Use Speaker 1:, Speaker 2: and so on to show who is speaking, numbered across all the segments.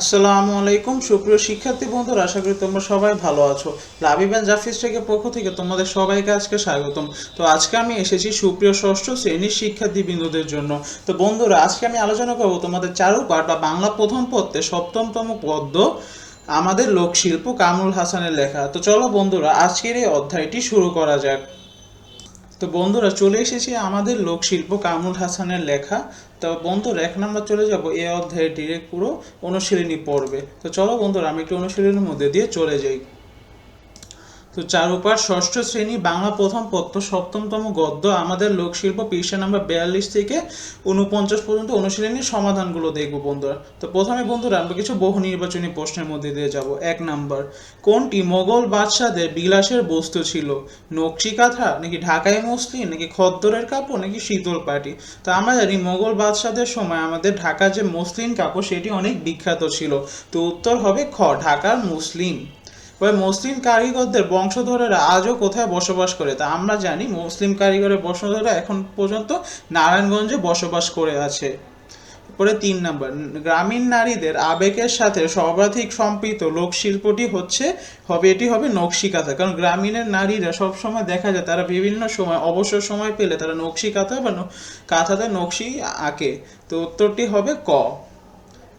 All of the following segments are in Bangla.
Speaker 1: আসসালামু আলাইকুম। সুপ্রিয় শিক্ষার্থী বন্ধুরা, আশা করি তোমরা সবাই ভালো আছো। লাভিবান জাফিস থেকে পক্ষ থেকে তোমাদের সবাইকে আজকে স্বাগতম। তো আজকে আমি এসেছি সুপ্রিয় ষষ্ঠ শ্রেণির শিক্ষার্থী বিন্দুদের জন্য। তো বন্ধুরা, আজকে আমি আলোচনা করব তোমাদের চারুপাঠ বা বাংলা প্রথম পত্রে সপ্তমতম পদ্য আমাদের লোকশিল্প কামরুল হাসানের লেখা। তো চলো বন্ধুরা, আজকের এই অধ্যায়টি শুরু করা যাক। তো বন্ধুরা চলে এসেছি আমাদের লোকশিল্প কামরুল হাসানের লেখা। তো বন্ধুরা এখন আমরা চলে যাব এ অধ্যায়ে ডিরেক্ট পুরো অনুশীলনী পড়বে তো চলো বন্ধুরা, আমি একটু অনুশীলনীর মধ্যে দিয়ে চলে যাই। তো চারুপাঠ ষষ্ঠ শ্রেণি বাংলা প্রথম পত্র সপ্তমতম গদ্য আমাদের লোকশিল্প পৃষ্ঠা নাম্বার বিয়াল্লিশ থেকে উনপঞ্চাশ পর্যন্ত অনুশীলনীর সমাধানগুলো দেখব বন্ধুরা। তো প্রথমে বন্ধুরা আমরা কিছু বহু নির্বাচনী প্রশ্নের মধ্যে দিয়ে যাব। এক নাম্বার, কোনটি মোগল বাদশাদের বিলাসের বস্তু ছিল? নকশি কাঁথা, নাকি ঢাকাই মসলিন, নাকি খদ্দরের কাপড়, নাকি শীতল পাটি? তো আমরা জানি মোগল বাদশাদের সময় আমাদের ঢাকার যে মসলিন কাপড়, সেটি অনেক বিখ্যাত ছিল। তো উত্তর হবে খ, ঢাকার মুসলিম তবে মুসলিম কারিগরদের বংশধরেরা আজও কোথায় বসবাস করে তা আমরা জানি। মুসলিম কারিগরের বংশধররা এখন পর্যন্ত নারায়ণগঞ্জে বসবাস করে আছে। পরে তিন নম্বর, গ্রামীণ নারীদের আবেগের সাথে সর্বাধিক সম্পৃক্ত লোকশিল্পটি হচ্ছে, হবে, এটি হবে নকশি কারণ গ্রামীণের নারীরা সবসময় দেখা যায় তারা বিভিন্ন সময়, অবসর সময় পেলে তারা নকশি কাঁথা বা কাঁথাতে নকশি আঁকে। তো উত্তরটি হবে ক।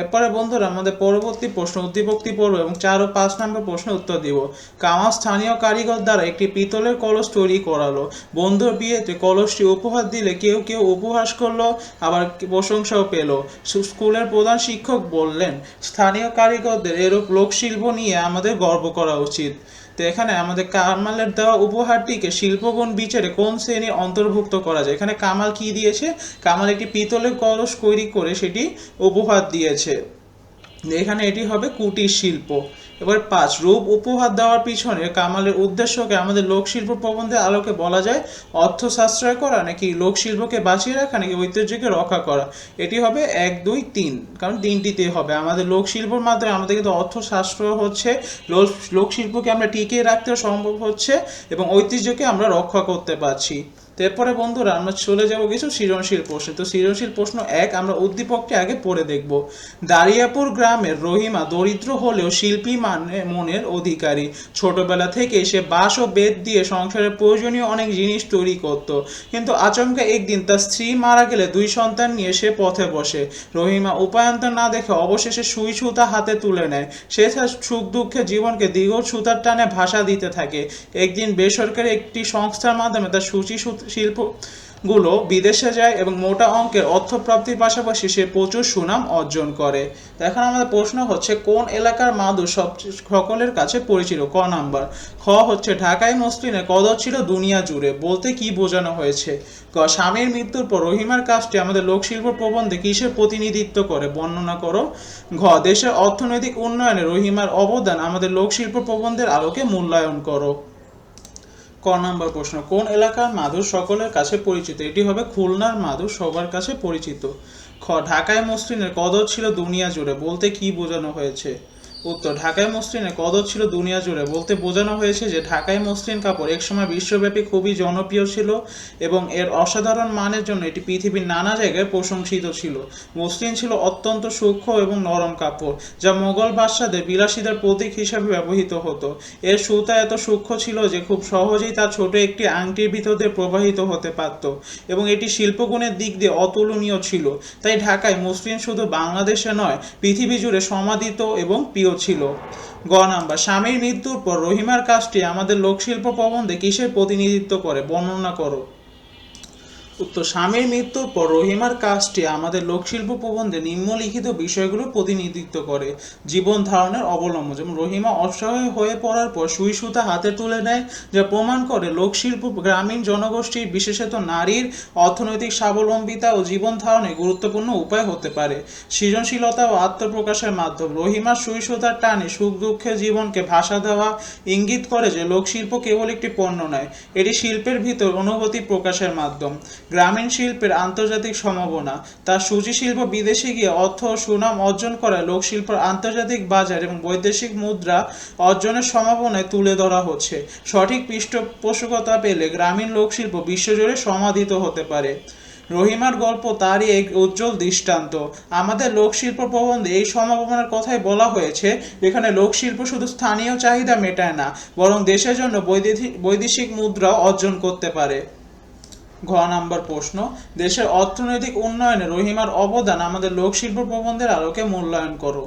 Speaker 1: এরপরে বন্ধুরা আমাদের পরবর্তী প্রশ্ন উদ্দীপক্তি পর্ব এবং চার ও পাঁচ নম্বর প্রশ্নের উত্তর দিব। কামা স্থানীয় কারিগর দ্বারা একটি পিতলের কলস তৈরি করালো। বন্ধুর বিয়েতে কলসটি উপহার দিলে কেউ কেউ উপহাস করল, আবার প্রশংসাও পেল। স্কুলের প্রধান শিক্ষক বললেন, স্থানীয় কারিগরদের এরূপ লোকশিল্প নিয়ে আমাদের গর্ব করা উচিত। তো এখানে আমাদের কামালের দেওয়া উপহারটিকে শিল্পগুণ বিচারে কোন শ্রেণি অন্তর্ভুক্ত করা যায়? এখানে কামাল কি দিয়েছে? কামাল একটি পিতলের কলস তৈরি করে সেটি উপহার দিয়েছে। এখানে এটি হবে কুটির শিল্প। এবার পাঁচ, রূপ উপহার দেওয়ার পিছনে কামালের উদ্দেশ্যকে আমাদের লোকশিল্প প্রবন্ধের আলোকে বলা যায় অর্থ সাশ্রয় করা নাকি লোকশিল্পকে বাঁচিয়ে রাখা নাকি ঐতিহ্যকে রক্ষা করা? এটি হবে এক, দুই, তিন, কারণ তিনটিতে হবে। আমাদের লোকশিল্পর মাধ্যমে আমাদের কিন্তু অর্থ সাশ্রয় হচ্ছে, লোক, লোকশিল্পকে আমরা টিকিয়ে রাখতে সম্ভব হচ্ছে এবং ঐতিহ্যকে আমরা রক্ষা করতে পারছি। তো এরপরে বন্ধুরা আমরা চলে যাব কিছু সৃজনশীল প্রশ্ন। তো সৃজনশীল প্রশ্ন এক, আমরা উদ্দীপকটি আগে পড়ে দেখব। দারিয়াপুর গ্রামের রহিমা দরিদ্র হলেও শিল্পী মানে মনের অধিকারী। ছোটবেলা থেকে সে বাঁশ ও বেত দিয়ে সংসারের প্রয়োজনীয় অনেক জিনিস তৈরি করত। কিন্তু আচমকা একদিন তার স্ত্রী মারা গেলে দুই সন্তান নিয়ে সে পথে বসে। রহিমা উপায়ন্তর না দেখে অবশেষে সুই সুতা হাতে তুলে নেয়। সে তার সুখ দুঃখে জীবনকে দীর্ঘ সুতার টানে ভাষা দিতে থাকে। একদিন বেসরকারি একটি সংস্থার মাধ্যমে তার সূচি সুত- শিল্পগুলো বিদেশে যায় এবং মোটা অঙ্কের অর্থপ্রাপ্তির পাশাপাশি সে প্রচুর সুনাম অর্জন করে। এখন আমাদের প্রশ্ন হচ্ছে, কোন এলাকার মাদু সব সকলের কাছে পরিচিত? ক নাম্বার। খ হচ্ছে, ঢাকায় মসলিনের কদর ছিল দুনিয়া জুড়ে, বলতে কি বোঝানো হয়েছে? ক, স্বামীর মৃত্যুর পর রহিমার কাজটি আমাদের লোকশিল্প প্রবন্ধে কিসের প্রতিনিধিত্ব করে বর্ণনা করো? ঘ, দেশের অর্থনৈতিক উন্নয়নে রহিমার অবদান আমাদের লোকশিল্প প্রবন্ধের আলোকে মূল্যায়ন করো। ক নম্বর প্রশ্ন, কোন এলাকার মাদুর সকলের কাছে পরিচিত? এটি হবে খুলনার মাদুর সবার কাছে পরিচিত। খ, ঢাকায় মসৃণের কদর ছিল দুনিয়া জুড়ে, বলতে কি বোঝানো হয়েছে? উত্তর, ঢাকায় মসলিনের কদর ছিল দুনিয়া জুড়ে। বলতে বোঝানো হয়েছে যে, ঢাকায় মসলিন কাপড় একসময় বিশ্বব্যাপী খুবই জনপ্রিয় ছিল এবং এর অসাধারণ মানের জন্য এটি পৃথিবীর নানা জায়গায় প্রশংসিত ছিল। মসলিন ছিল অত্যন্ত সূক্ষ্ম এবং নরম কাপড়, যা মোগল বাদশাদের বিলাসীদের প্রতীক হিসাবে ব্যবহৃত হতো। এর সুতা এত সূক্ষ্ম ছিল যে, খুব সহজেই তা ছোট একটি আংটির ভিতর দিয়ে প্রবাহিত হতে পারত এবং এটি শিল্পগুণের দিক দিয়ে অতুলনীয় ছিল। তাই ঢাকায় মসলিন শুধু বাংলাদেশে নয়, পৃথিবী জুড়ে সমাদিত এবং প্রিয় ছিল। গ নাম্বার, স্বামীর মৃত্যুর পর রহিমার কাজটি আমাদের লোকশিল্প প্রবন্ধে কিসের প্রতিনিধিত্ব করে? বর্ণনা করো। উত্তর, স্বামীর মৃত্যুর পর রহিমার কাজটি আমাদের লোকশিল্প প্রবন্ধে নিম্নলিখিত বিষয়গুলো প্রতিনিধিত্ব করে। জীবন ধারণের অবলম্বন। যেমন রহিমা অসহায় হয়ে পড়ার পর সুই সুতা হাতে তুলে নেয়, যা প্রমাণ করে লোকশিল্প গ্রামীণ জনগোষ্ঠীর বিশেষত নারীর অর্থনৈতিক স্বাবলম্বিতা ও জীবন ধারণে গুরুত্বপূর্ণ উপায় হতে পারে। সৃজনশীলতা ও আত্মপ্রকাশের মাধ্যম। রহিমার সুই সুতার টানে সুখ দুঃখের জীবনকে ভাষা দেওয়া ইঙ্গিত করে যে লোকশিল্প কেবল একটি পণ্য নয়, এটি শিল্পের ভিতর অনুভূতি প্রকাশের মাধ্যম। গ্রামীণ শিল্পের আন্তর্জাতিক সম্ভাবনা। তার সূচি শিল্প বিদেশে গিয়ে অর্থ ও সুনাম অর্জন করায় লোকশিল্পের আন্তর্জাতিক বাজার এবং বৈদেশিক মুদ্রা অর্জনের সম্ভাবনায় তুলে ধরা হচ্ছে। সঠিক পৃষ্ঠপোষকতা পেলে গ্রামীণ লোকশিল্প বিশ্বজুড়ে সমাদিত হতে পারে। রহিমার গল্প তারই এক উজ্জ্বল দৃষ্টান্ত। আমাদের লোকশিল্প প্রবন্ধে এই সম্ভাবনার কথাই বলা হয়েছে, যেখানে লোকশিল্প শুধু স্থানীয় চাহিদা মেটায় না, বরং দেশের জন্য বৈদেশিক মুদ্রা অর্জন করতে পারে। ঘ নাম্বার প্রশ্ন, দেশের অর্থনৈতিক উন্নয়নে রহিমার অবদান আমাদের লোকশিল্প প্রবন্ধের আলোকে মূল্যায়ন করো।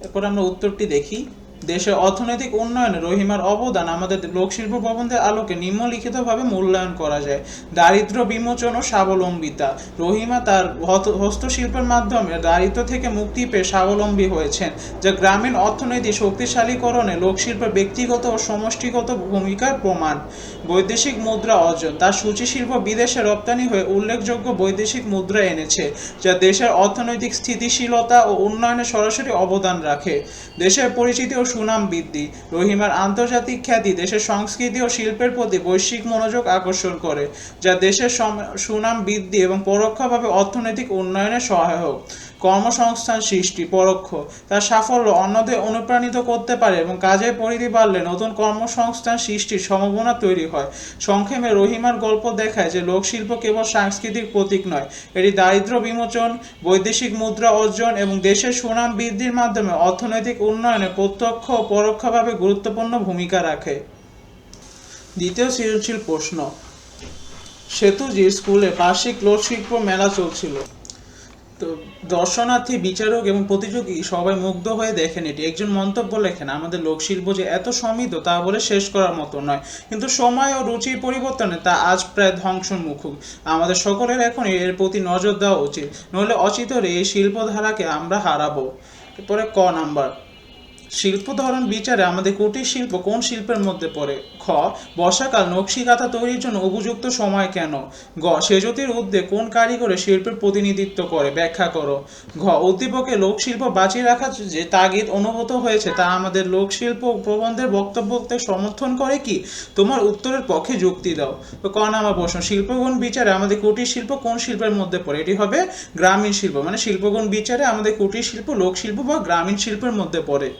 Speaker 1: এরপর আমরা উত্তরটি দেখি। দেশের অর্থনৈতিক উন্নয়নে রহিমার অবদান আমাদের লোকশিল্প প্রবন্ধের আলোকে নিম্নলিখিতভাবে মূল্যায়ন করা যায়। দারিদ্র বিমোচন ও স্বাবলম্বিতা। রহিমা তার হস্তশিল্পের মাধ্যমে দারিদ্র থেকে মুক্তি পেয়ে স্বাবলম্বী হয়েছেন, যা গ্রামীণ অর্থনীতি শক্তিশালীকরণে লোকশিল্পের ব্যক্তিগত ও সমষ্টিগত ভূমিকার প্রমাণ। বৈদেশিক মুদ্রা অর্জন। তার সূচি শিল্প বিদেশে রপ্তানি হয়ে উল্লেখযোগ্য বৈদেশিক মুদ্রা এনেছে, যা দেশের অর্থনৈতিক স্থিতিশীলতা ও উন্নয়নে সরাসরি অবদান রাখে। দেশের পরিচিতি ও সুনাম বৃদ্ধি। রহিমার আন্তর্জাতিক খ্যাতি দেশের সংস্কৃতি ও শিল্পের প্রতি বৈশ্বিক মনোযোগ আকর্ষণ করে, যা দেশের সুনাম বৃদ্ধি এবং পরোক্ষভাবে অর্থনৈতিক উন্নয়নে সহায়ক। কর্মসংস্থান সৃষ্টি, পরোক্ষ। তার সাফল্য অন্যদের অনুপ্রাণিত করতে পারে এবং কাজের পরিধি বাড়লে নতুন কর্মসংস্থান সৃষ্টির সম্ভাবনা তৈরি হয়। সংক্ষেপে রহিমার গল্প দেখায় যে লোকশিল্প কেবল সাংস্কৃতিক প্রতীক নয়, এটি দারিদ্র বিমোচন, বৈদেশিক মুদ্রা অর্জন এবং দেশের সুনাম বৃদ্ধির মাধ্যমে অর্থনৈতিক উন্নয়নে প্রত্যক্ষ ও পরোক্ষভাবে গুরুত্বপূর্ণ ভূমিকা রাখে। দ্বিতীয় সৃজনশীল প্রশ্ন সেতুজির স্কুলে বার্ষিক লোকশিল্প মেলা চলছিল, তো দর্শনার্থী, বিচারক এবং প্রতিযোগী সবাই মুগ্ধ হয়ে দেখেন এটি। একজন মন্তব্য লেখেন, আমাদের লোকশিল্প যে এত সমৃদ্ধ তা বলে শেষ করার মতো নয়। কিন্তু সময় ও রুচির পরিবর্তনে তা আজ প্রায় ধ্বংসমুখী আমাদের সকলের এখন এর প্রতি নজর দেওয়া উচিত। নইলে অচিতরে এই শিল্পধারাকে আমরা হারাবো। এরপরে ক নাম্বার শিল্প ধরন বিচারে আমাদের কুটির শিল্প কোন শিল্পের মধ্যে পড়ে? খ, বর্ষাকাল নকশি কাঁথা তৈরির জন্য উপযুক্ত সময় কেন? গ, সেজতির উদ্যোগ কোন কারিগরে শিল্পের প্রতিনিধিত্ব করে? ব্যাখ্যা করো। ঘ উদ্দীপকে লোকশিল্প বাঁচিয়ে রাখার যে তাগিদ অনুভূত হয়েছে তা আমাদের লোকশিল্প প্রবন্ধের বক্তব্যকে সমর্থন করে কি? তোমার উত্তরের পক্ষে যুক্তি দাও। তো ক, নামা প্রশ্ন, শিল্পগুণ বিচারে আমাদের কুটির শিল্প কোন শিল্পের মধ্যে পড়ে? এটি হবে গ্রামীণ শিল্প মানে শিল্পগুণ বিচারে আমাদের কুটির শিল্প, লোকশিল্প বা গ্রামীণ শিল্পের মধ্যে পড়ে।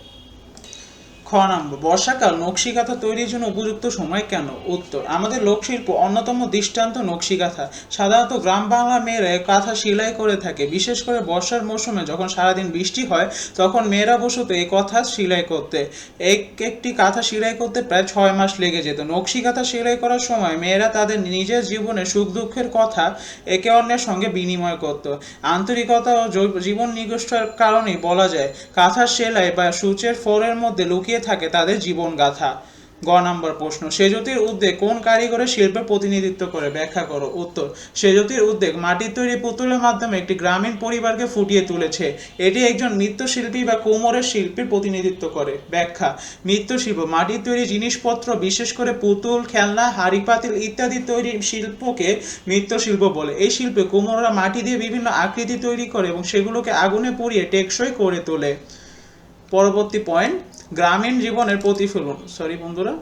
Speaker 1: খ নম্বর বর্ষাকাল, নকশিকাঁথা তৈরির জন্য উপযুক্ত সময় কেন? উত্তর, আমাদের লোকশিল্প অন্যতম দৃষ্টান্ত নকশিকাঁথা। সাধারণত গ্রাম বাংলা মেয়েরা কাঁথা সেলাই করে থাকে, বিশেষ করে বর্ষার মৌসুমে যখন সারাদিন বৃষ্টি হয়, তখন মেয়েরা বসত এই কথা সেলাই করতে। এক, একটি কাঁথা সেলাই করতে প্রায় ছয় মাস লেগে যেত। নকশি কাঁথা সেলাই করার সময় মেয়েরা তাদের নিজের জীবনে সুখ দুঃখের কথা একে অন্যের সঙ্গে বিনিময় করত। আন্তরিকতা ও জীবন নিগোষ্ঠের কারণে বলা যায় কাঁথার সেলাই বা সূচের ফলের মধ্যে লুকিয়ে থাকে তাদের জীবন গাথা গ নম্বর প্রশ্ন, সেজতির উদ্যোগ কোন কারিগরের শিল্পের প্রতিনিধিত্ব করে? ব্যাখ্যা করো। উত্তর, সেজতির উদ্যোগ মাটির তৈরি পুতুলের মাধ্যমে একটি গ্রামীণ পরিবারকে ফুটিয়ে তুলেছে। এটি একজন নৃত্যশিল্পী বা কুমোরের শিল্পীর প্রতিনিধিত্ব করে। ব্যাখ্যা মৃৎশিল্প মাটির তৈরি জিনিসপত্র, বিশেষ করে পুতুল, খেলনা হাড়ি পাতিল ইত্যাদি তৈরি শিল্পকে মৃৎশিল্প বলে। এই শিল্পে কুমোররা মাটি দিয়ে বিভিন্ন আকৃতি তৈরি করে এবং সেগুলোকে আগুনে পুড়িয়ে টেকসই করে তোলে। পরবর্তী পয়েন্ট গ্রামীণ জীবনের প্রতিফলন। সরি বন্ধুরা।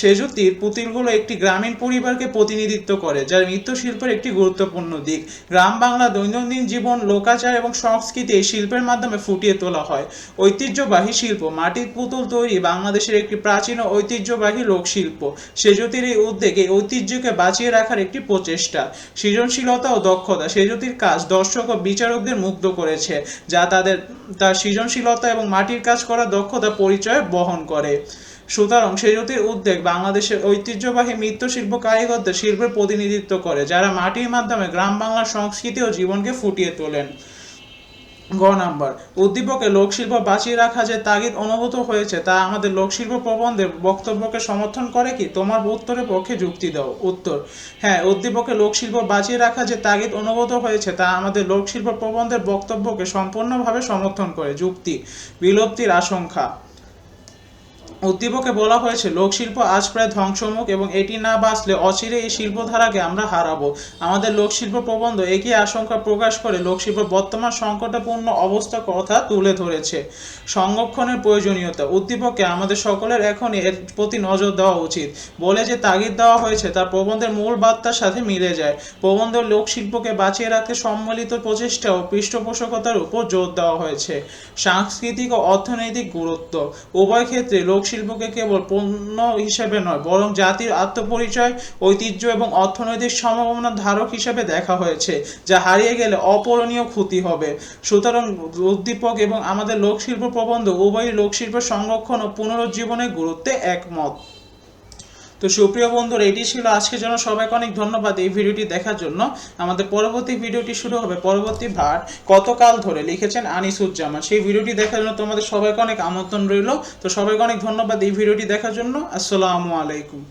Speaker 1: সেজুতির পুতুলগুলো একটি গ্রামীণ পরিবারকে প্রতিনিধিত্ব করে যা নৃত্যশিল্পের একটি গুরুত্বপূর্ণ দিক। গ্রাম বাংলা দৈনন্দিন জীবন, লোকাচার এবং সংস্কৃতি এই শিল্পের মাধ্যমে ফুটিয়ে তোলা হয়। ঐতিহ্যবাহী শিল্প, মাটির পুতুল তৈরি বাংলাদেশের একটি প্রাচীন ও ঐতিহ্যবাহী লোকশিল্প। সেজুতির এই উদ্যোগ এই ঐতিহ্যকে বাঁচিয়ে রাখার একটি প্রচেষ্টা। সৃজনশীলতা ও দক্ষতা সেজুতির কাজ দর্শক ও বিচারকদের মুগ্ধ করেছে, যা তাদের, তার সৃজনশীলতা এবং মাটির কাজ করার দক্ষতা পরিচয় বহন করে। সুতরাং সেজতির উদ্যোগ বাংলাদেশের ঐতিহ্যবাহী মৃৎশিল্প কারিগরদের শিল্পের প্রতিনিধিত্ব করে, যারা মাটির মাধ্যমে গ্রাম বাংলার সংস্কৃতি ও জীবনকে ফুটিয়ে তোলেন। গ নাম্বার, উদ্দীপকে লোকশিল্প বাঁচিয়ে রাখা যে তাগিদ অনুভূত হয়েছে তা আমাদের লোকশিল্প প্রবন্ধের বক্তব্যকে সমর্থন করে কি? তোমার উত্তরের পক্ষে যুক্তি দাও। উত্তর হ্যাঁ উদ্দীপকে লোকশিল্প বাঁচিয়ে রাখা যে তাগিদ অনুভূত হয়েছে তা আমাদের লোকশিল্প প্রবন্ধের বক্তব্যকে সম্পূর্ণভাবে সমর্থন করে। যুক্তি, বিলুপ্তির আশঙ্কা। উদ্দীপকে বলা হয়েছে, লোকশিল্প আজ প্রায় ধ্বংসমুখ এবং এটি না বাঁচলে অচিরে এই শিল্পধারাকে আমরা হারাবো। আমাদের লোকশিল্প প্রবন্ধ একই আশঙ্কা প্রকাশ করে লোকশিল্প বর্তমান সংকটাপূর্ণ অবস্থার কথা তুলে ধরেছে। সংরক্ষণের প্রয়োজনীয়তা উদ্দীপকে আমাদের সকলের এখন এর প্রতি নজর দেওয়া উচিত। বলে যে তাগিদ দেওয়া হয়েছে তা প্রবন্ধের মূল বার্তার সাথে মিলে যায়। প্রবন্ধ লোকশিল্পকে বাঁচিয়ে রাখতে সম্মিলিত প্রচেষ্টা ও পৃষ্ঠপোষকতার উপর জোর দেওয়া হয়েছে। সাংস্কৃতিক ও অর্থনৈতিক গুরুত্ব, উভয় ক্ষেত্রে লোক লোকশিল্পকে কেবল পণ্য হিসেবে নয়, বরং জাতির আত্মপরিচয়, ঐতিহ্য এবং অর্থনৈতিক সম্ভাবনার ধারক হিসেবে দেখা হয়েছে, যা হারিয়ে গেলে অপূরণীয় ক্ষতি হবে। সুতরাং উদ্দীপক এবং আমাদের লোকশিল্প প্রবন্ধ উভয়ই লোকশিল্প সংরক্ষণ ও পুনরুজ্জীবনের গুরুত্বে একমত। তো সুপ্রিয় বন্ধুরা, এটি ছিল আজকের জন্য। সবাইকে অনেক ধন্যবাদ এই ভিডিওটি দেখার জন্য। আমাদের পরবর্তী ভিডিওটি শুরু হবে পরবর্তী ভাট কতকাল ধরে লিখেছেন আনিসুজ্জামান। সেই ভিডিওটি দেখার জন্য তোমাদের সবাইকে অনেক আমন্ত্রণ রইল। তো সবাইকে অনেক ধন্যবাদ এই ভিডিওটি দেখার জন্য। আসসালামু আলাইকুম।